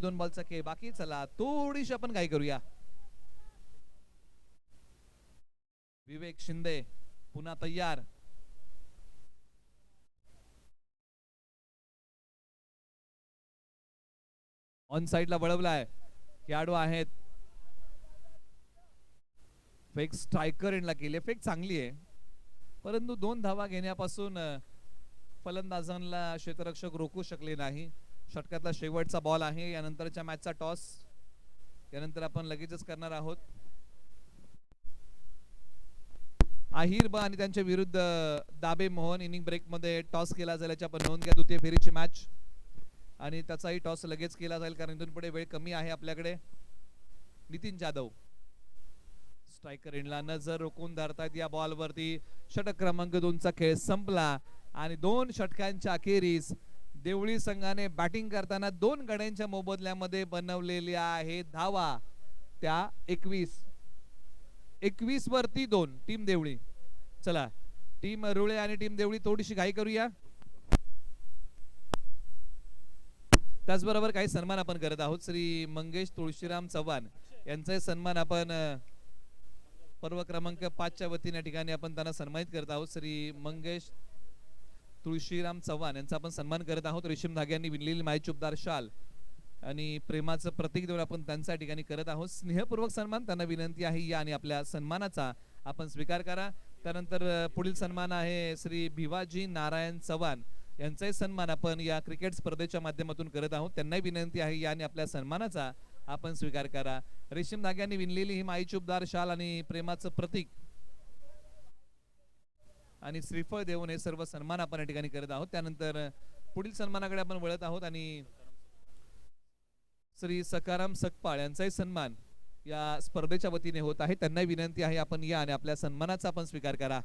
दोन बॉलचा खेळ बाकी चला थोडीशी आपण काय करूया. विवेक शिंदे पुन्हा तयार. ऑन साइडला वळवलाय. खेळाडू आहेत. फेक स्ट्रायकर एंडला केली. फेक चांगली आहे. परंतु दोन धावा घेण्यापासून फलंदाजांना क्षेत्ररक्षक रोखू शकले नाही. षटकातला शेवटचा बॉल आहे. यानंतरच्या मॅचचा टॉस यानंतर आपण लगेचच करणार आहोत. आहिर बा आणि त्यांच्या विरुद्ध दाबे मोहन. इनिंग ब्रेकमध्ये टॉस केला जाईल. याची आपण नोंद घ्या. द्वितीय फेरीची मॅच आणि त्याचाही टॉस लगेच केला जाईल. कारण इथून पुढे वेळ कमी आहे आपल्याकडे. नितीन जाधव. स्ट्रायकर इनला नजर रोखून धरतायत या बॉलवरती षटक क्रमांक दोनचा खेळ संपला. आणि दोन षटकांच्या अखेरीस देवळी संघाने बॅटिंग करताना दोन गड्यांच्या मोबदल्यामध्ये बनवलेल्या आहे धावा. त्या एकवीस. एकवीस वरती दोन. टीम देवळी. चला टीम रुळे आणि टीम देवळी थोडीशी घाई करूया. त्याचबरोबर काही सन्मान आपण करत आहोत. श्री मंगेश तुळशीराम चव्हाण यांचाही सन्मान आपण पर्व क्रमांक पाचच्या वतीने या ठिकाणी आपण त्यांना सन्मानित करत आहोत. श्री मंगेश तुळशीराम चव्हाण यांचा आपण सन्मान करत आहोत. रेशीम धाग्यांनी विणलेली मायचुपदार शाल आणि प्रेमाचं प्रतीक देऊन आपण त्यांच्या ठिकाणी करत आहोत. स्नेहपूर्वक सन्मान त्यांना विनंती आहे. या आणि आपल्या सन्मानाचा आपण स्वीकार करा. त्यानंतर पुढील सन्मान आहे श्री भिवाजी नारायण चव्हाण यांचाही सन्मान आपण या क्रिकेट स्पर्धेच्या माध्यमातून करत आहोत. त्यांनाही विनंती आहे या आणि आपल्या सन्मानाचा आपण स्वीकार करा. रेशीम धाग्यांनी विणलेली ही माईचुपदार शाल आणि प्रेमाचं प्रतीक आणि श्रीफळ देऊन हे सर्व सन्मान आपण या ठिकाणी करत आहोत. त्यानंतर पुढील सन्मानाकडे आपण वळत आहोत आणि श्री सकाराम सकपाळ यांचाही सन्मान या स्पर्धेच्या वतीने होत आहे. त्यांनाही विनंती आहे आपण या आणि आपल्या सन्मानाचा आपण स्वीकार करा.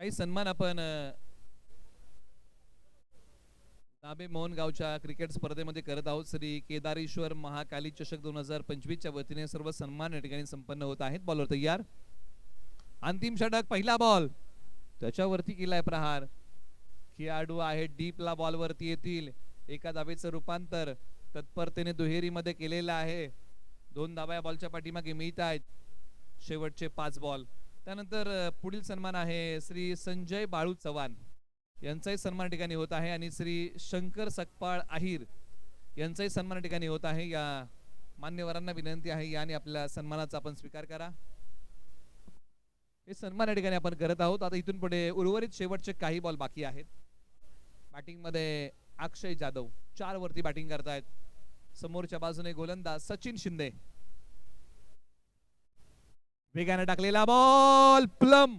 काही सन्मान आपण नाबे मोहन गावच्या क्रिकेट स्पर्धेमध्ये करत आहोत. श्री केदारेश्वर महाकाली चषक दोन हजार पंचवीसच्या वतीने सर्व सन्मान या ठिकाणी संपन्न होत आहेत. बॉलवर तयार? अंतिम षटक पहिला बॉल त्याच्यावरती केलाय प्रहार. खेळाडू आहे डीपला बॉलवरती येतील. एका धावेचं रूपांतर तत्परतेने दुहेरीमध्ये केलेलं आहे. दोन धावा या बॉलच्या पाठीमागे मिळत आहेत. शेवटचे पाच बॉल त्यानंतर पुढील सन्मान आहे श्री संजय बाळू चव्हाण. यांचाही सन्मान ठिकाणी होत आहे. आणि श्री शंकर सकपाळ आहिर यांचाही सन्मान या ठिकाणी होत आहे. या मान्यवरांना विनंती आहे याने आपल्या सन्मानाचा आपण स्वीकार करा. हे सन्मान या ठिकाणी आपण करत आहोत. आता इथून पुढे उर्वरित शेवटचे काही बॉल बाकी आहेत. बॅटिंगमध्ये अक्षय जाधव चार वरती बॅटिंग करतायत. समोरच्या बाजूने गोलंदाज सचिन शिंदे. वेगाने टाकलेला ball plumb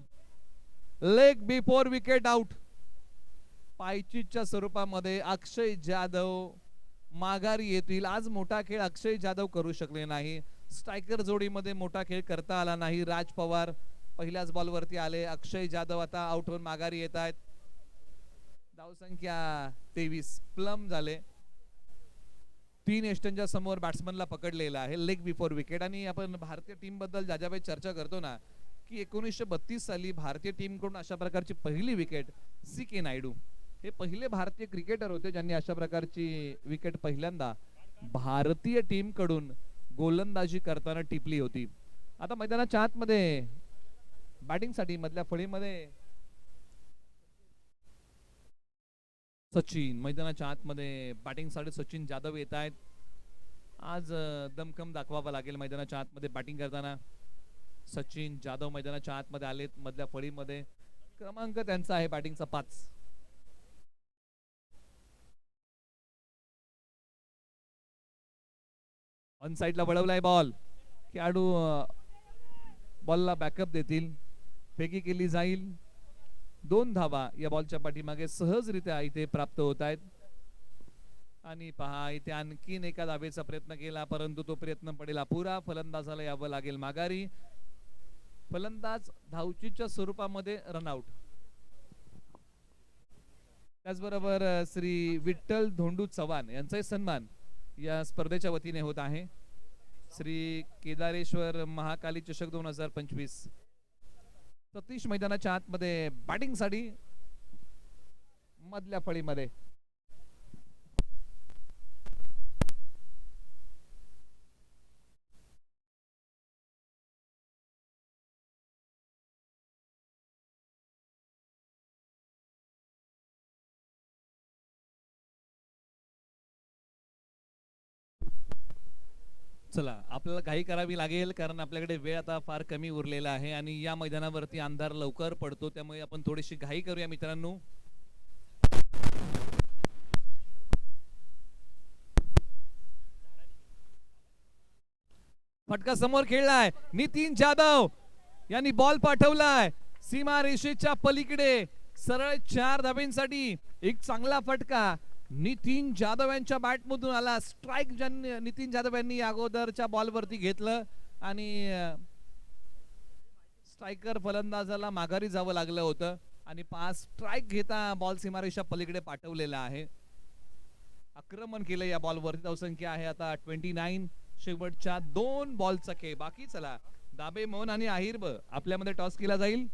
leg before wicket out पायचीच्या स्वरूपामध्ये अक्षय जाधव माघारी येतील. आज मोठा खेळ अक्षय जाधव करू शकले नाही. स्ट्रायकर जोडीमध्ये मोठा खेळ करता आला नाही. राज पवार पहिल्याच बॉलवरती आले. अक्षय जाधव आता आउट होऊन माघारी येत आहेत. धावसंख्या तेवीस. प्लम झाले. तीन एस्टनच्या समोर बॅट्समनला पकडलेला आहे. लेग बिफोर विकेट आणि आपण भारतीय टीमबद्दल ज्या ज्या चर्चा करतो ना की एकोणीसशे बत्तीस साली भारतीय टीमकडून अशा प्रकारची पहिली विकेट सी के नायडू. हे पहिले भारतीय क्रिकेटर होते ज्यांनी अशा प्रकारची विकेट पहिल्यांदा भारतीय टीमकडून गोलंदाजी करताना टिपली होती. आता मैदानाच्या आतमध्ये बॅटिंगसाठी मधल्या फळीमध्ये सचिन मैदानाच्या आतमध्ये बॅटिंगसाठी सचिन जाधव येत आहेत. आज दमकम दमखम दाखवावा लागेल मैदानाच्या आतमध्ये बॅटिंग करताना. सचिन जाधव मैदानाच्या आतमध्ये आलेत मधल्या फळीमध्ये. क्रमांक त्यांचा आहे बॅटिंगचा पाच. ऑन साईडला वळवलाय बॉल खेळाडू बॉलला बॅकअप देतील. फेकी केली जाईल. दोन धावा या बॉलच्या पाठीमागे सहजरित्या इथे प्राप्त होत आहेत. आणि पहा इथे आणखीन एका धावेचा प्रयत्न केला परंतु तो प्रयत्न पडेल अपुरा. फलंदाजाला यावं लागेल माघारी. फलंदाज धावचीच्या स्वरूपामध्ये रनआउट त्याचबरोबर श्री विठ्ठल धोंडू चव्हाण यांचाही सन्मान. या स्पर्धेच्या वतीने होत आहे. श्री केदारेश्वर महाकाली चषक दोन हजार पंचवीस. सतीश मैदानाच्या आतमध्ये बॅटिंगसाठी मधल्या फळीमध्ये. चला आपल्याला काही करावी लागेल कारण आपल्याकडे वेळ आता फार कमी उरलेला आहे आणि या मैदानावरती अंधार लवकर पडतो त्यामुळे आपण थोडीशी घाई करूया मित्रांनो. फटका समोर खेळलाय नितीन जाधव यांनी बॉल पाठवलाय. सीमा रेषेच्या पलीकडे सरळ चार धाब्यांसाठी एक चांगला फटका. नितीन जाधव यांच्या बॅट मधून आला स्ट्राईक ज्यांनी नितीन जाधव यांनी अगोदरच्या बॉल वरती घेतलं. आणि स्ट्रायकर फलंदाजाला माघारी जावं लागलं होतं. आणि पाच स्ट्राईक घेता बॉल सीमारेषा पलीकडे पाठवलेला आहे. आक्रमण केलं या बॉल वरती धावसंख्या आहे आता ट्वेंटी नाईन शेवटच्या दोन बॉलचा खेळ. बाकी चला दाबे मोहन आणि आहिरब आपल्यामध्ये टॉस केला जाईल.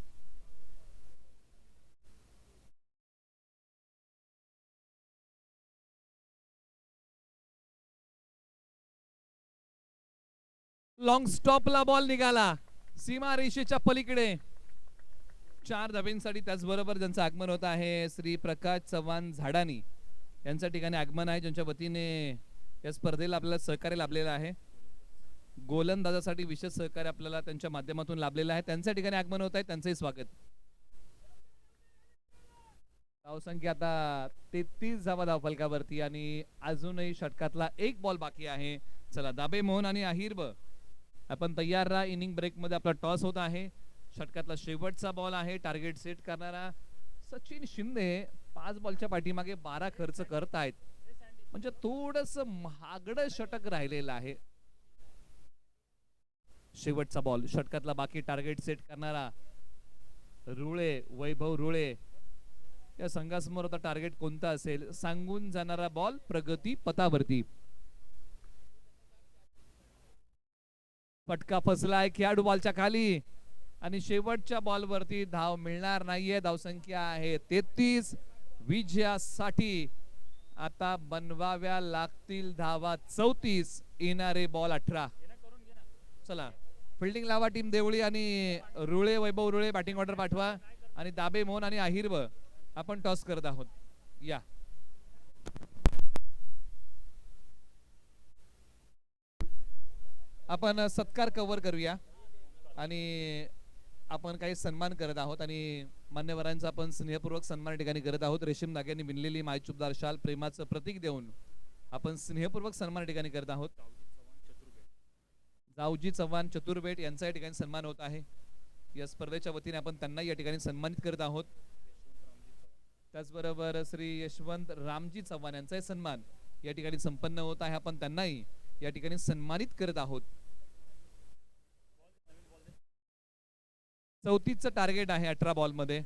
लॉंग स्टॉपला बॉल निघाला. सीमा रेषेच्या पलीकडे. चार धाबींसाठी त्याचबरोबर ज्यांचं आगमन होत आहे श्री प्रकाश चव्हाण झाडानी. यांच्या ठिकाणी आगमन आहे ज्यांच्या वतीने या स्पर्धेला आपल्याला सहकार्य लाभलेलं आहे. गोलंदाजासाठी विशेष सहकार्य आपल्याला त्यांच्या माध्यमातून लाभलेलं आहे. त्यांच्या ठिकाणी आगमन होत आहे त्यांचंही स्वागत. धावसंख्या आता तेहतीस धावा धावफलकावरती आणि अजूनही षटकातला एक बॉल बाकी आहे. चला दाबे मोहन आणि अहिरब आपण तयार राहा. इनिंग ब्रेकमध्ये आपला टॉस होत आहे. षटकातला शेवटचा बॉल आहे. टार्गेट सेट करणारा सचिन शिंदे पाच बॉलच्या पाठीमागे बारा खर्च करतायत. म्हणजे थोडस महागड षटक राहिलेलं आहे. शेवटचा बॉल. षटकातला बाकी टार्गेट सेट करणारा रुळे वैभव रुळे. या संघासमोर आता टार्गेट कोणता असेल? सांगून जाणारा बॉल प्रगती पथावरती. फटका फसलाय खेळाडू बॉलच्या खाली. आणि शेवटच्या बॉलवरती धाव मिळणार नाहीये. धावसंख्या आहे तेहतीस. विजयासाठी आता बनवाव्या लागतील धावा चौतीस. येणारे बॉल अठरा. चला फिल्डिंग लावा टीम देवळी आणि रुळे वैभव रुळे बॅटिंग ऑर्डर पाठवा. आणि दाबे मोहन आणि आहिरव आपण टॉस करत आहोत. या. आपण सत्कार कव्हर करूया. आणि आपण काही सन्मान करत आहोत आणि मान्यवरांचा आपण स्नेहपूर्वक सन्मान ठिकाणी करत आहोत. रेशीम नाग्यांनी विणलेली मायचुपदार शाल प्रेमाचं प्रतीक देऊन आपण स्नेहपूर्वक सन्मान ठिकाणी करत आहोत. जाऊजी चव्हाण चतुर्वेट यांचा या ठिकाणी सन्मान होत आहे. या स्पर्धेच्या वतीने आपण त्यांना या ठिकाणी सन्मानित करत आहोत. त्याचबरोबर श्री यशवंत रामजी चव्हाण यांचाही सन्मान या ठिकाणी संपन्न होत आहे. आपण त्यांनाही या ठिकाणी सन्मानित करत आहोत. चौतीसचं टार्गेट आहे अठरा बॉलमध्ये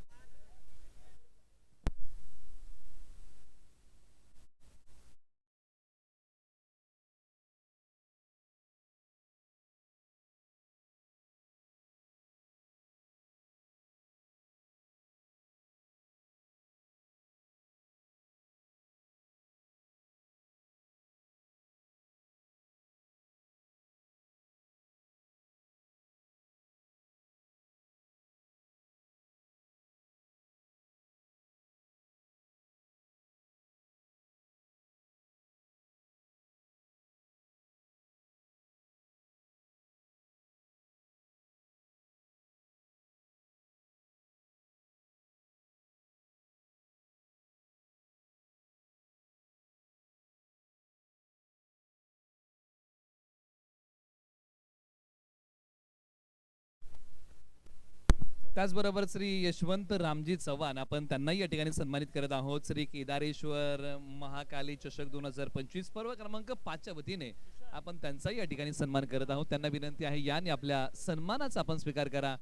त्याचबरोबर श्री यशवंत रामजी चव्हाण आपण त्यांनाही या ठिकाणी सन्मानित करत आहोत. श्री केदारेश्वर महाकाली चषक दोन हजार पंचवीस पर्व क्रमांक पाचच्या वतीने आपण त्यांचाही या ठिकाणी सन्मान करत आहोत. त्यांना विनंती आहे याने आपल्या सन्मानाचा आपण स्वीकार करा.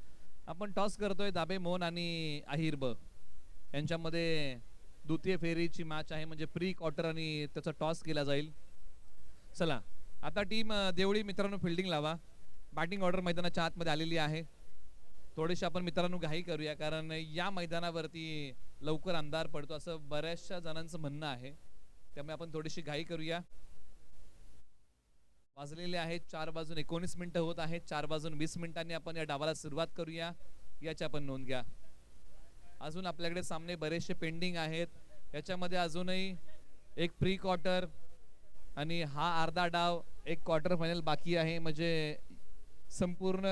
आपण टॉस करतोय दाबे मोहन आणि आहिरब यांच्यामध्ये द्वितीय फेरीची मॅच आहे म्हणजे प्री क्वार्टर आणि त्याचा टॉस केला जाईल. चला आता टीम देवळी मित्रांनो फिल्डिंग लावा. बॅटिंग ऑर्डर मैदानाच्या आतमध्ये आलेली आहे. थोडीशी आपण मित्रांनो घाई करूया कारण या मैदानावरती लवकर अंधार पडतो असं बऱ्याचशा जणांचं म्हणणं आहे. त्यामुळे आपण थोडीशी घाई करूया. वाजलेले आहेत चार वाजून एकोणीस मिनिटं होत आहेत. चार वाजून वीस मिनिटांनी आपण या डावाला सुरुवात करूया. याची आपण नोंद घ्या. अजून आपल्याकडे सामने बरेचसे पेंडिंग आहेत. याच्यामध्ये अजूनही एक प्री क्वार्टर आणि हा अर्धा डाव एक क्वार्टर फायनल बाकी आहे. म्हणजे संपूर्ण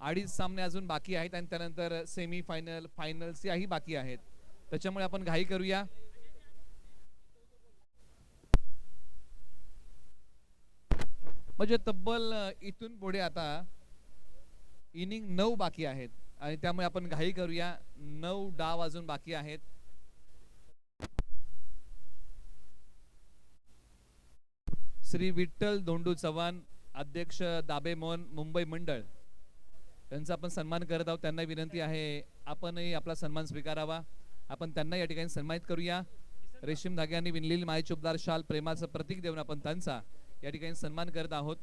अडीच सामने अजून बाकी आहेत आणि त्यानंतर सेमी फायनल फायनल्स याही बाकी आहेत. त्याच्यामुळे आपण घाई करूया. म्हणजे तब्बल इथून पुढे आता इनिंग नऊ बाकी आहेत आणि त्यामुळे आपण घाई करूया. नऊ डाव अजून बाकी आहेत. श्री विठ्ठल धोंडू चव्हाण अध्यक्ष दाबे मोहन मुंबई मंडळ. त्यांचा आपण सन्मान करत आहोत त्यांना विनंती आहे आपणही आपला सन्मान स्वीकारावा. आपण त्यांना या ठिकाणी सन्मानित करूया. रेशीम धाग्यांनी विणलेली माय चुपदार शाल प्रेमाचं प्रतीक देऊन आपण त्यांचा या ठिकाणी सन्मान करत आहोत.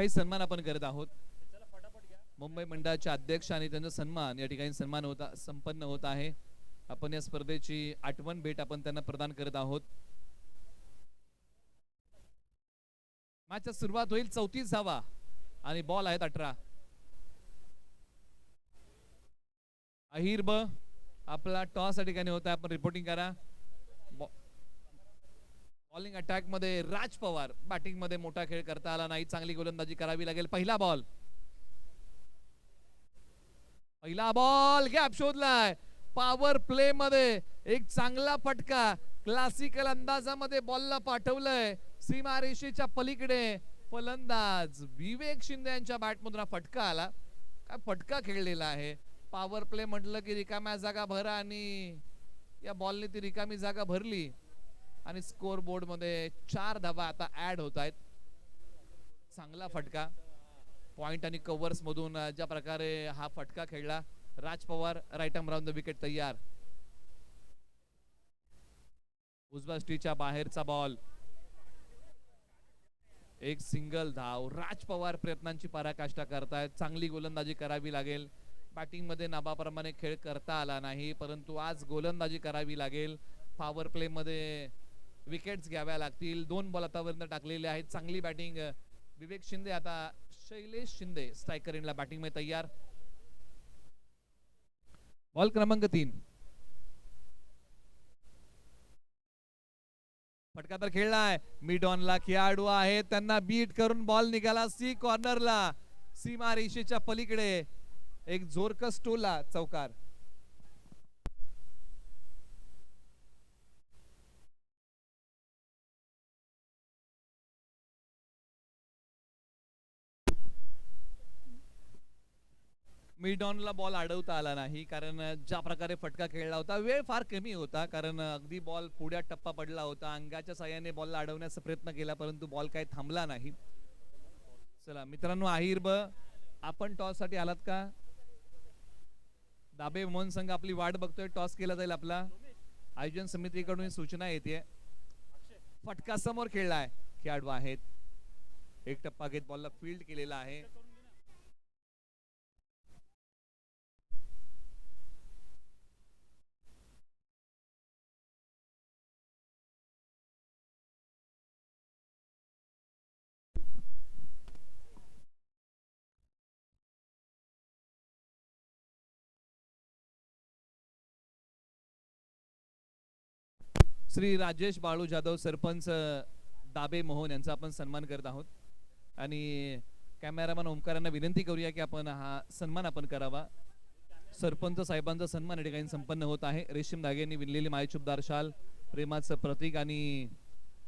काही सन्मान आपण करत आहोत. मुंबई मंडळाचे अध्यक्ष आणि त्यांचा सन्मान या ठिकाणी सन्मान होता संपन्न होत आहे. आपण या स्पर्धेची आठवण भेट आपण त्यांना प्रदान करत आहोत. मॅचच्या सुरुवात होईल चौतीस धावा आणि बॉल आहेत अठरा. अहिरब आपला टॉस या ठिकाणी होता. आपण रिपोर्टिंग करा. बॉलिंग अटॅकमध्ये राज पवार बॅटिंगमध्ये मोठा खेळ करता आला नाही. चांगली गोलंदाजी करावी लागेल. पहिला बॉल पहिला बॉल गॅप शोधलाय. पॉवर प्ले मध्ये एक चांगला फटका. क्लासिकल अंदाजामध्ये बॉलला पाठवलंय. सीमा रेषेच्या पलीकडे फलंदाज विवेक शिंदे यांच्या बॅटमधून फटका आला. काय फटका खेळलेला आहे? पॉवर प्ले म्हटलं की रिकाम्या जागा भरा आणि या बॉलने ती रिकामी जागा भरली. आणि स्कोर बोर्डमध्ये चार धावा आता ऍड होत आहेत. चांगला फटका. पॉइंट आणि कव्हर्स मधून ज्या प्रकारे हा फटका खेळला Raj Pawar right arm round the wicket तयार. उजव्या स्टीच्या बाहेरचा बॉल एक सिंगल धाव. राज पवार प्रयत्नांची पराकाष्ठा करतायत. चांगली गोलंदाजी करावी लागेल. बॅटिंगमध्ये नाबाप्रमाणे खेळ करता आला नाही परंतु आज गोलंदाजी करावी लागेल. पॉवर प्ले मध्ये विकेट्स घ्याव्या लागतील. दोन बॉल आतापर्यंत टाकलेले आहेत. चांगली बॅटिंग विवेक शिंदे आता शैलेश शिंदे स्ट्रायकर इनला बॅटिंगमध्ये तयार. बॉल क्रमांक तीन. फटका तर खेळलाय. मिड ऑनला खेळाडू आहे त्यांना बीट करून बॉल निघाला सी कॉर्नरला सीमा रेषेच्या पलीकडे एक जोरकस टोला चौकार. मिडॉनला बॉल अडवता आला नाही कारण ज्या प्रकारे फटका खेळला होता वेळ फार कमी होता कारण अगदी बॉल पुढ्यात टप्पा पडला होता अंगाच्या साह्याने बॉलला अडवण्याचा प्रयत्न केला परंतु बॉल काही थांबला नाही. चला मित्रांनो आहिर ब आपण टॉससाठी आलात का? दाबे मोहन संघ आपली वाट बघतोय टॉस केला जाईल आपला. आयोजन समितीकडून सूचना येते. फटका समोर खेळलाय खेळाडू आहेत. एक टप्पा घेत बॉलला फील्ड केलेला आहे. श्री राजेश बाळू जाधव सरपंच दाबे मोहन यांचा आपण सन्मान करत आहोत. आणि कॅमेरामॅन ओमकारांना विनंती करूया की आपण हा सन्मान आपण करावा. सरपंच साहेबांचा सन्मान या ठिकाणी संपन्न होत आहे. रेशीम धाग्यांनी विणलेली मायचुबदार शाल प्रेमाचं प्रतीक आणि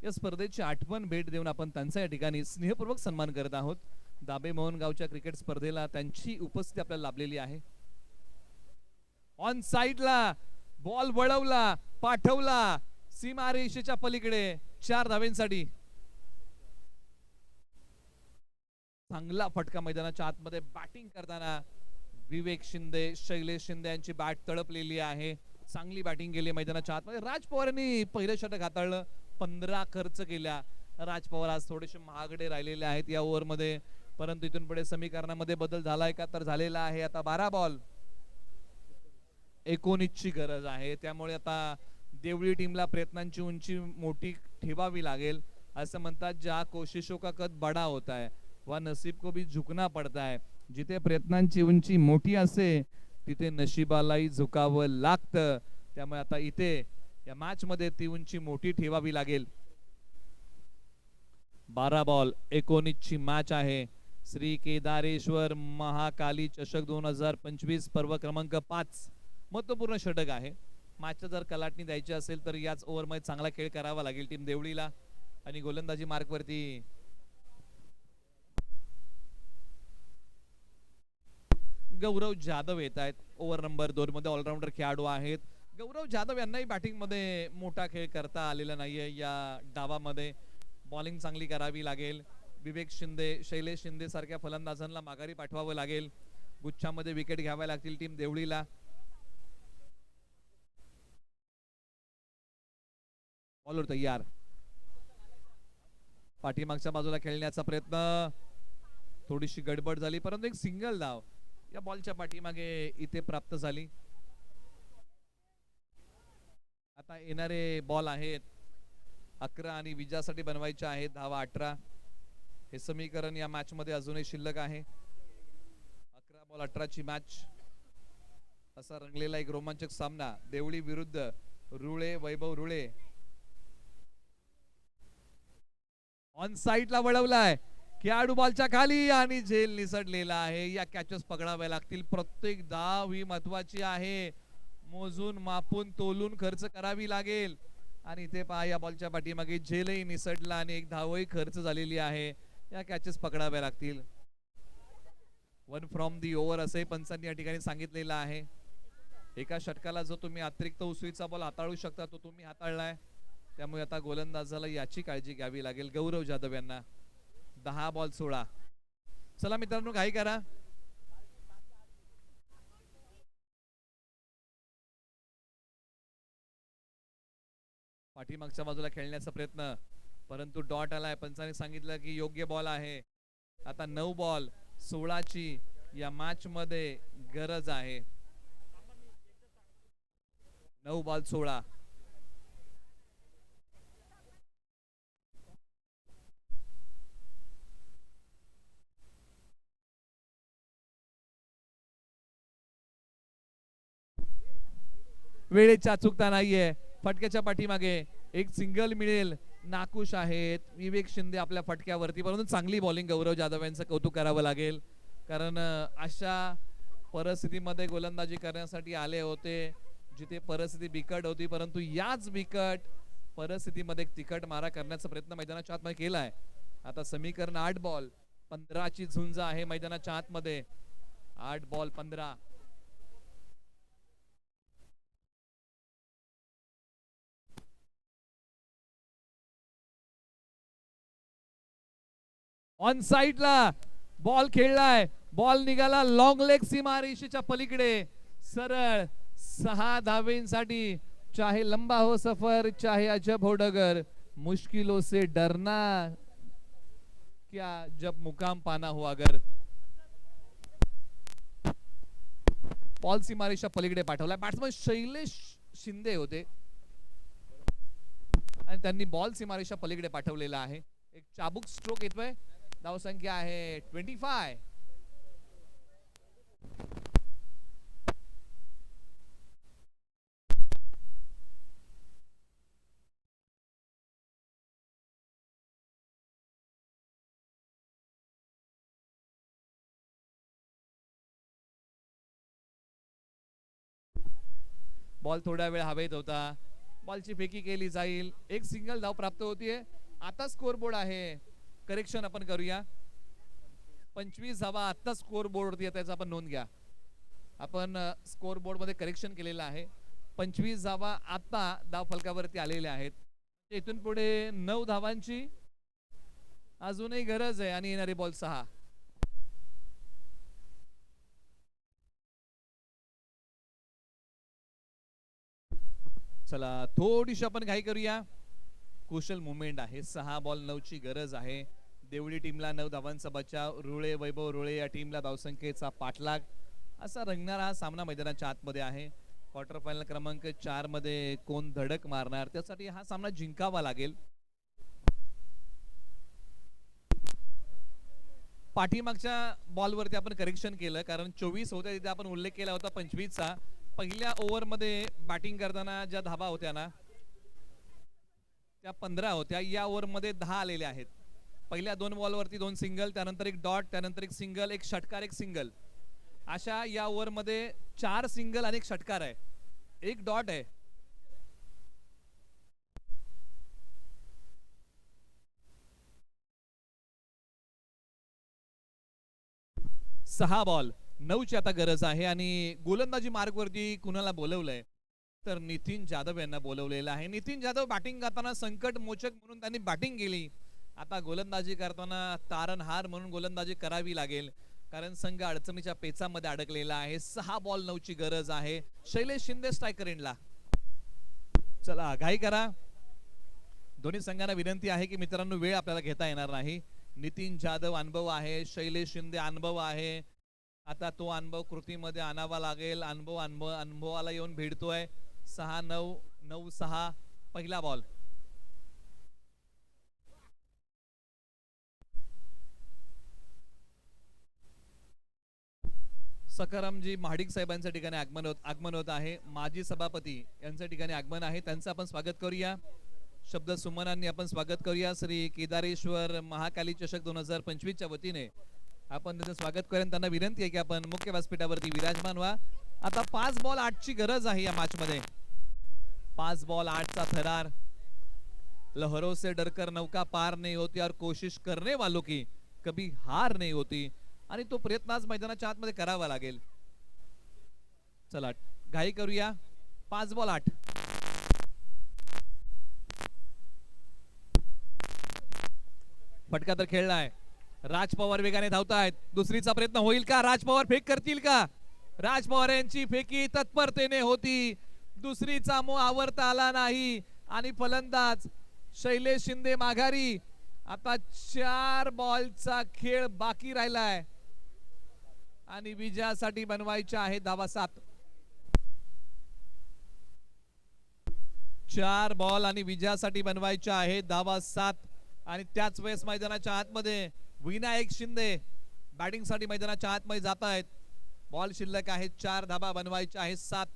या स्पर्धेची आठवण भेट देऊन आपण त्यांचा या ठिकाणी स्नेहपूर्वक सन्मान करत आहोत. दाबे मोहन गावच्या क्रिकेट स्पर्धेला त्यांची उपस्थिती आपल्याला लाभलेली आहे. ऑन साईडला बॉल वळवला पाठवला. सीमारेषेच्या पलीकडे चार धावेंसाठी. चांगला फटका मैदानाच्या आतमध्ये बॅटिंग करताना विवेक शिंदे शैलेश शिंदे यांची बॅट तळपलेली आहे. चांगली बॅटिंग केली मैदानाच्या आतमध्ये. राज पवार यांनी पहिलं षटक हाताळलं पंधरा खर्च केल्या राज पवार आज थोडेसे महागडे राहिलेले आहेत या ओव्हरमध्ये. परंतु इथून पुढे समीकरणामध्ये बदल झालाय का तर झालेला आहे. आता बारा बॉल एकोणीसची गरज आहे. त्यामुळे आता देवळी टीमला प्रयत्नांची उंची मोठी ठेवावी लागेल असं म्हणतात ज्या कोशिशों का कद बडा होता है व नसीब को भी झुकना पडता है जिथे प्रयत्नांची उंची मोठी असे तिथे नशिबालाही झुकावं लागतं. त्यामुळे आता इथे या मॅच मध्ये ती उंची मोठी ठेवावी लागेल. बारा बॉल एकोणीसची मॅच आहे. श्री केदारेश्वर महाकाली चषक दोन हजार पंचवीस पर्व क्रमांक पाच. महत्त्वपूर्ण षटक आहे. मॅचला जर कलाटणी द्यायची असेल तर याच ओव्हरमध्ये चांगला खेळ करावा लागेल टीम देवळीला. आणि गोलंदाजी मार्कवरती. गौरव जाधव येत आहेत. ओव्हर नंबर दोन मध्ये ऑलराऊंडर खेळाडू आहेत. गौरव जाधव यांनाही बॅटिंगमध्ये मोठा खेळ करता आलेला नाहीये या डावामध्ये. बॉलिंग चांगली करावी लागेल. विवेक शिंदे शैलेश शिंदे सारख्या फलंदाजांना माघारी पाठवावं लागेल. गुच्छामध्ये विकेट घ्याव्या लागतील टीम देवळीला. बॉलवर तयार. पाठीमागच्या बाजूला खेळण्याचा प्रयत्न. थोडीशी गडबड झाली परंतु एक सिंगल धाव. या बॉलच्या पाठीमागे इथे प्राप्त झाली. आता येणारे बॉल आहेत. अकरा आणि विजयासाठी बनवायचे आहेत धावा अठरा. हे समीकरण या मॅच मध्ये अजूनही शिल्लक आहे. अकरा बॉल अठराची मॅच असा रंगलेला एक रोमांचक सामना. देवळी विरुद्ध रुळे वैभव रुळे. ऑन साईटला वळवलाय. खेळाडू बॉलच्या खाली आणि झेल निसटलेला आहे. या कॅचेस पकडाव्या लागतील. प्रत्येक धाव ही महत्वाची आहे. मोजून मापून तोलून खर्च करावी लागेल. आणि इथे पहा या बॉलच्या पाठीमागे झेलही निसटला आणि एक धावही खर्च झालेली आहे. या कॅचेस पकडाव्या लागतील. वन फ्रॉम दी ओव्हर असंही पंचांनी या ठिकाणी सांगितलेलं आहे. एका षटकाला जो तुम्ही अतिरिक्त उसळीचा बॉल हाताळू शकता तो तुम्ही हाताळलाय. त्यामुळे आता गोलंदाजाला याची काळजी घ्यावी लागेल. गौरव जाधव यांना. दहा बॉल सोळा. चला मित्रांनो घाई करा. पाठीमागच्या बाजूला खेळण्याचा प्रयत्न. परंतु डॉट आलाय. पंचाने सांगितलं की योग्य बॉल आहे. आता नऊ बॉल सोळाची या मॅच मध्ये गरज आहे. नऊ बॉल सोळा. वेळेची अचूकता नाहीये. फटक्याच्या पाठीमागे एक सिंगल मिळेल. नाकुश आहेत. विवेक शिंदे आपल्या फटक्यावरती. परंतु चांगली बॉलिंग गौरव जाधव यांचं कौतुक करावं लागेल. कारण अशा परिस्थितीमध्ये गोलंदाजी करण्यासाठी आले होते जिथे परिस्थिती बिकट होती. परंतु याच बिकट परिस्थितीमध्ये एक तिखट मारा करण्याचा प्रयत्न मैदानाच्या आतमध्ये केलाय. आता समीकरण आठ बॉल पंधराची झुंज आहे मैदानाच्या आतमध्ये. आठ बॉल पंधरा. ऑन साईडला बॉल खेळलाय. बॉल निघाला लॉंग लेग सीमारेषेच्या पलीकडे. सरळ सहा धावेंसाठी चाहे लंबा हो सफर चाहे अजब हो डगर. मुश्किलों हो से डरना. क्या जब मुकाम पाना हो अगर. बॉल सीमारेषा पलीकडे पाठवलाय. बॅट्समन शैलेश शिंदे होते. आणि त्यांनी बॉल सीमारेषा पलीकडे पाठवलेला आहे. एक चाबूक स्ट्रोक येतोय. धावसंख्या आहे ट्वेंटी फाय बॉल थोड्या वेळ हवेत होता. बॉलची फेकी केली जाईल. एक सिंगल धाव प्राप्त होतीये. आता स्कोरबोर्ड आहे. करेक्शन आपण करूया. पंचवीस धावा आत्ता स्कोर बोर्डवरती आहे, त्याचा आपण नोंद घ्या. आपण स्कोर बोर्डमध्ये करेक्शन केलेलं आहे. पंचवीस धावा आता धाव फलकावरती आलेल्या आहेत. म्हणजे इथून पुढे नऊ धावांची अजूनही गरज आहे आणि येणारे बॉल सहा. चला थोडीशी आपण घाई करूया. कुशल मुवमेंट आहे. सहा बॉल नऊची गरज आहे. देवळी टीमला नऊ धावांचा बचाव रुळे वैभव रुळे या टीमला धावसंख्येचा पाठलाग असा रंगणारा हा सामना मैदानाच्या आतमध्ये आहे. क्वार्टर फायनल क्रमांक चारमध्ये कोण धडक मारणार? त्यासाठी हा सामना जिंकावा लागेल. पाठीमागच्या बॉलवरती आपण करेक्शन केलं कारण चोवीस होत्या तिथे आपण उल्लेख केला होता पंचवीसचा. पहिल्या ओव्हरमध्ये बॅटिंग करताना ज्या धाबा होत्या ना त्या पंधरा होत्या. या ओव्हरमध्ये दहा आलेल्या आहेत. पहिल्या दोन बॉलवरती दोन सिंगल त्यानंतर एक डॉट त्यानंतर एक सिंगल एक षटकार एक सिंगल. अशा या ओव्हरमध्ये चार सिंगल आणि एक षटकार आहे. एक डॉट आहे. सहा बॉल. नऊची आता गरज आहे आणि गोलंदाजी मार्गवरती कुणाला बोलवलंय? तर नितीन जाधव यांना बोलवलेलं आहे. नितीन जाधव बॅटिंग करताना संकट मोचक म्हणून त्यांनी बॅटिंग केली. आता गोलंदाजी करताना तारणहार म्हणून गोलंदाजी करावी लागेल. कारण संघ अडचणीच्या पेचामध्ये अडकलेला आहे. सहा बॉल नऊची गरज आहे. शैलेश शिंदे स्ट्रायकर एंडला चला घाई करा. दोन्ही संघांना विनंती आहे की मित्रांनो वेळ आपल्याला घेता येणार नाही. नितीन जाधव अनुभव आहे. शैलेश शिंदे अनुभव आहे. आता तो अनुभव कृतीमध्ये आणावा लागेल. अनुभव अनुभव अनुभवाला येऊन भिडतोय. सहा नऊ नऊ सहा पहिला बॉल. सखारामजी महाडिक साहेबांच्या ठिकाणी आगमन होत आगमन होत आहे. माजी सभापती यांच्या ठिकाणी आगमन आहे. त्यांचं आपण स्वागत करूया. शब्द सुमनांनी आपण स्वागत करूया. श्री केदारेश्वर महाकाली चषक दोन हजार पंचवीसच्या वतीने. आपण त्यांचं स्वागत करूया. आणि त्यांना विनंती आहे की आपण मुख्य व्यासपीठावरती विराजमान व्हा. आता पाच बॉल आठची गरज आहे या मॅच मध्ये पाच बॉल आठचा थरार लहरों से डरकर नौका पार नहीं होती और कोशिश करने वालों की कभी हार नहीं होती. आणि तो प्रयत्न आज मैदानाच्या आतमध्ये करावा लागेल. चला घाई करूया. पाच बॉल आठ. फटका तर खेळलाय. राज पवार वेगाने धावतायत. दुसरीचा प्रयत्न होईल का? राज पवार फेक करतील का? राज पवार यांची फेकी तत्परतेने होती. दुसरीचा मो आवरता आला नाही. आणि फलंदाज शैलेश शिंदे माघारी. आता चार बॉलचा खेळ बाकी राहिलाय. आणि विजयासाठी बनवायच्या आहे धावा सात. चार बॉल आणि विजयासाठी बनवायच्या आहे धावा सात. आणि त्याच वेळेस मैदानाच्या आतमध्ये विनायक शिंदे बॅटिंगसाठी मैदानाच्या आतमध्ये जात आहेत. बॉल शिल्लक आहे चार धाबा बनवायच्या आहे सात.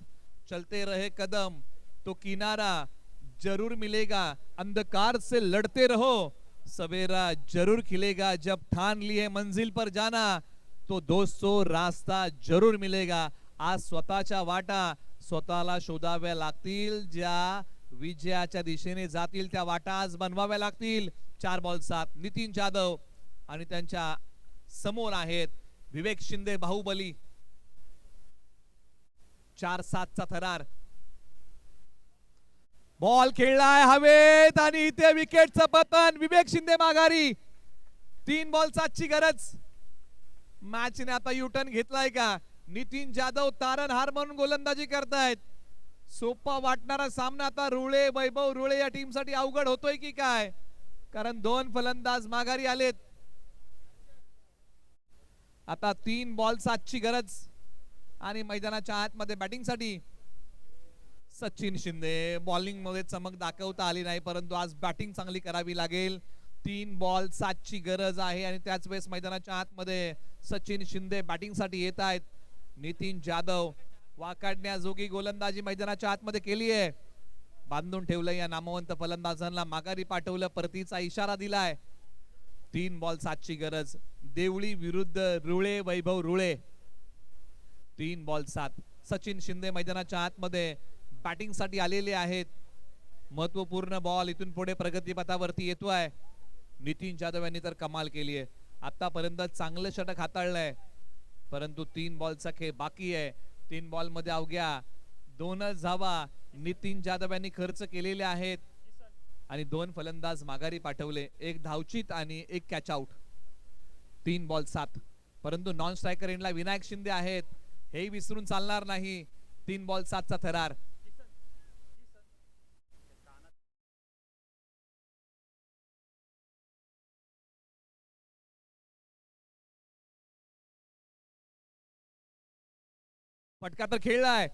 चलते रहे कदम. तो किनारा जरूर मिलेगा. अंधकार से लड़ते रहो. सवेरा जरूर खिलेगा. जब ठान लिए मंजिल पर जाना. तो दोस्तों रास्ता जरूर मिलेगा. आज स्वतःच्या वाटा स्वतःला शोधाव्या लागतील. ज्या विजयाच्या दिशेने जातील त्या वाटा आज बनवाव्या लागतील. चार बॉल सात. नितीन जाधव आणि त्यांच्यासमोर आहेत विवेक शिंदे बाहुबली. चार सातचा थरार. बॉल खेळलाय हवेत आणि इथे विकेटचं पतन. विवेक शिंदे माघारी. तीन बॉल सातची गरज. मॅचने आता युटर्न घेतलाय का? नितीन जाधव तारणहार म्हणून गोलंदाजी करतायत. सोपा वाटणारा सामना आता रुळे वैभव रुळे या टीमसाठी अवघड होतोय की काय? कारण दोन फलंदाज माघारी आलेत. आता तीन बॉल सातची गरज. आणि मैदानाच्या आतमध्ये बॅटिंगसाठी सचिन शिंदे. बॉलिंगमध्ये चमक दाखवता आली नाही परंतु आज बॅटिंग चांगली करावी लागेल. तीन बॉल सातची गरज आहे आणि त्याच वेळेस मैदानाच्या आतमध्ये सचिन शिंदे बॅटिंगसाठी येत आहेत. नितीन जाधव वाकाडण्याजोगी गोलंदाजी मैदानाच्या आतमध्ये केली आहे. बांधून ठेवलं या नामवंत फलंदाजांना. माघारी पाठवलं परतीचा इशारा दिलाय. तीन बॉल सातची गरज. देवळी विरुद्ध रुळे वैभव रुळे. तीन बॉल सात. सचिन शिंदे मैदानाच्या आतमध्ये बॅटिंगसाठी आलेले आहेत. महत्त्वपूर्ण बॉल इथून पुढे प्रगतीपथावरती येतोय. नितीन जाधव यांनी तर कमाल केली आहे. आतापर्यंत चांगलं षटक हाताळलंय. परंतु तीन बॉलचा खेळ बाकी आहे. तीन बॉलमध्ये अवघ्या दोनच धावा नितीन जाधव यांनी खर्च केलेले आहेत. आणि दोन फलंदाज माघारी पाठवले. एक धावचित आणि एक कॅच आउट तीन बॉल सात. परंतु नॉन स्ट्रायकर एंडला विनायक शिंदे आहेत. हेही विसरून चालणार नाही. तीन बॉल सातचा थरार. फटका तर खेळलाय.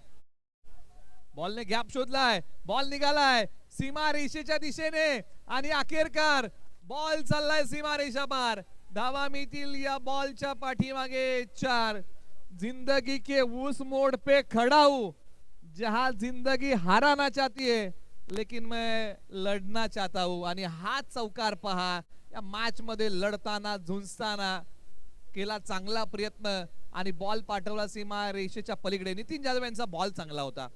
बॉलने गॅप शोधलाय. बॉल निघालाय. सीमा रेषेच्या दिशेने आणि अखेरकार बॉल चाललाय सीमा रेषा पार. धावा मिळतील या बॉलच्या पाठीमागे चार. जिंदगी के उस मोड पे खड़ा हूं जहा जिंदगी हाराना चाहती है लेकिन मैं लढना चाहता हूँ. आणि हा चौकार पहा या मॅच मध्ये लढताना झुंजताना केला चांगला प्रयत्न. आणि बॉल पाठवला सीमा रेषेच्या पलीकडे. नितीन जाधव यांचा बॉल चांगला होता.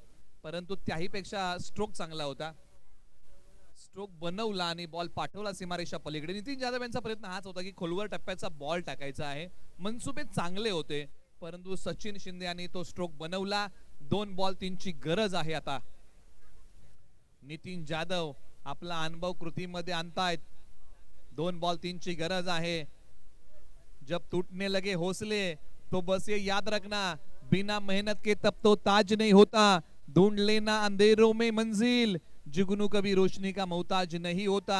परंतु त्याही पेक्षा स्ट्रोक चांगला होता. स्ट्रोक बनवला आणि बॉल पाठवला सीमारेषा पलीकडे. नितीन जाधव यांचा प्रयत्न हाच होता की खोलवर टप्प्याचा बॉल टाकायचा आहे. मनसुबे चांगले होते परंतु सचिन शिंदे यांनी तो स्ट्रोक बनवला. दोन बॉल तीनची गरज आहे आता. नितीन जाधव आपला अनुभव कृतीमध्ये आणतायत. दोन बॉल तीनची गरज आहे. जब टूटने लगे होसले. तो बस ये याद रखना बिना मेहनत के तब तो ताज नहीं होता। ढूंढ लेना अंधेरों में मंजिल जुगनू कभी रोशनी का मोहताज नहीं होता।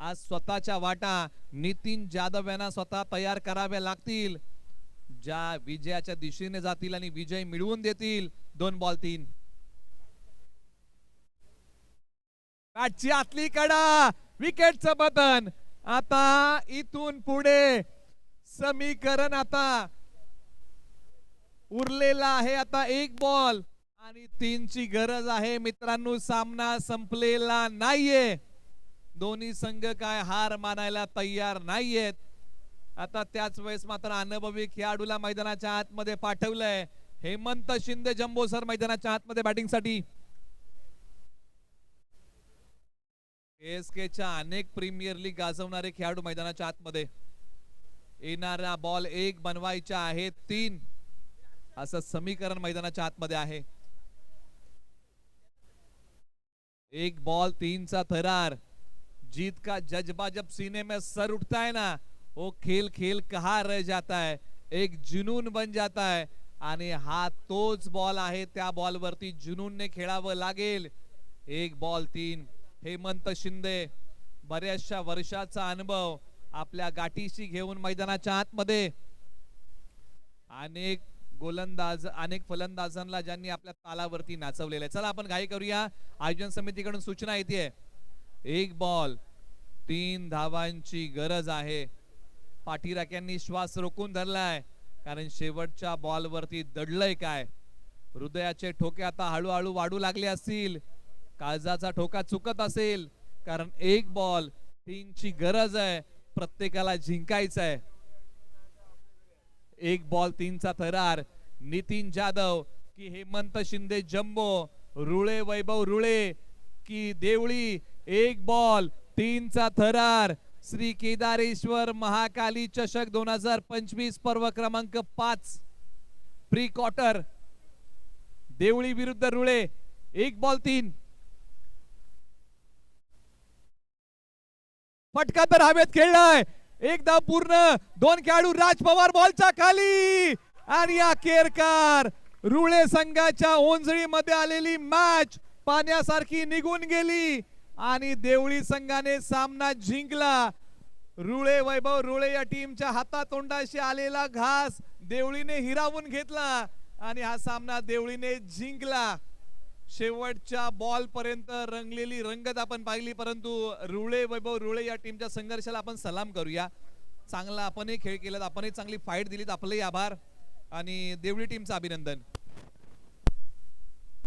आज स्वतःच्या वाटा नितीन जाधव यांना स्वतः तयार कराव्या लागतील। ज्या विजयाच्या दिशेने जातील आणि विजय मिळवून देतील दोन बॉल तीन. बॅटची आतली कडा विकेटचं बदन. आता इथून पुढे समीकरण आता. उरलेला आहे आता एक बॉल. आणि तीनची गरज आहे. मित्रांनो सामना संपलेला नाहीये. दोन्ही संघ काय हार मानायला तयार नाहीयेत. आता त्याच वेळेस मात्र अनुभवी खेळाडूला मैदानाच्या आतमध्ये पाठवलंय. हेमंत शिंदे जम्बो सर मैदानाच्या आतमध्ये बॅटिंगसाठी च्या अनेक प्रीमियर लीग गाजवणारे खेळाडू मैदानाच्या आतमध्ये. येणारा बॉल एक बनवायच्या आहे. तीन. असं समीकरण मैदानाच्या आतमध्ये आहे. एक बॉल तीनचा थरार. जीत का जज्बा जब सीने में सर उठता है ना? वो खेल खेल कहा रह जाता है? एक जुनून बन जाता है. आणि हा तोच बॉल आहे त्या बॉलवरती जुनूनने खेळावं लागेल. एक बॉल तीन. हेमंत शिंदे बऱ्याचशा वर्षाचा अनुभव आपल्या गाठीशी घेऊन मैदानाच्या आतमध्ये. अनेक गोलंदाज अनेक फलंदाजांना ज्यांनी आपल्या तालावरती नाचवलेलं आहे. चला आपण घाई करूया. आयोजन समितीकडून सूचना येते. एक बॉल तीन धावांची गरज आहे. पाठीराख्यांनी श्वास रोखून धरलाय. कारण शेवटच्या बॉलवरती दडलंय काय? हृदयाचे ठोके आता हळूहळू वाढू लागले असतील. काळजाचा ठोका चुकत असेल. कारण एक बॉल तीनची गरज आहे. प्रत्येकाला जिंकायचं आहे एक बॉल तीनचा थरार नितीन जाधव की हेमंत शिंदे जम्बो. रुळे वैभव रुळे की देवळी. एक बॉल तीनचा थरार श्री केदारेश्वर महाकाली चषक दोन हजार पंचवीस पर्व क्रमांक पाच. Pre quarter. देवळी विरुद्ध रुळे. एक बॉल तीन. फटका तर हवेत खेळलाय. एकदा पूर्ण दोन खेळाडू राज पवार बॉलच्या खाली. आणि अखेरकार रुळे संघाच्या ओंजळीमध्ये आलेली मॅच पाण्यासारखी निघून गेली. आणि देवळी संघाने सामना जिंकला. रुळे वैभव रुळे या टीमच्या हातातोंडाशी आलेला घास देवळीने हिरावून घेतला. आणि हा सामना देवळीने जिंकला. शेवटच्या बॉल पर्यंत रंगलेली रंगत आपण पाहिली परंतु रुळे वैभव रुळे या टीमच्या संघर्षाला आपण सलाम करूया. चांगला आपणही खेळ केला आपणही चांगली फाईट दिलीत. आपलेही आभार आणि देवळी टीमचं अभिनंदन.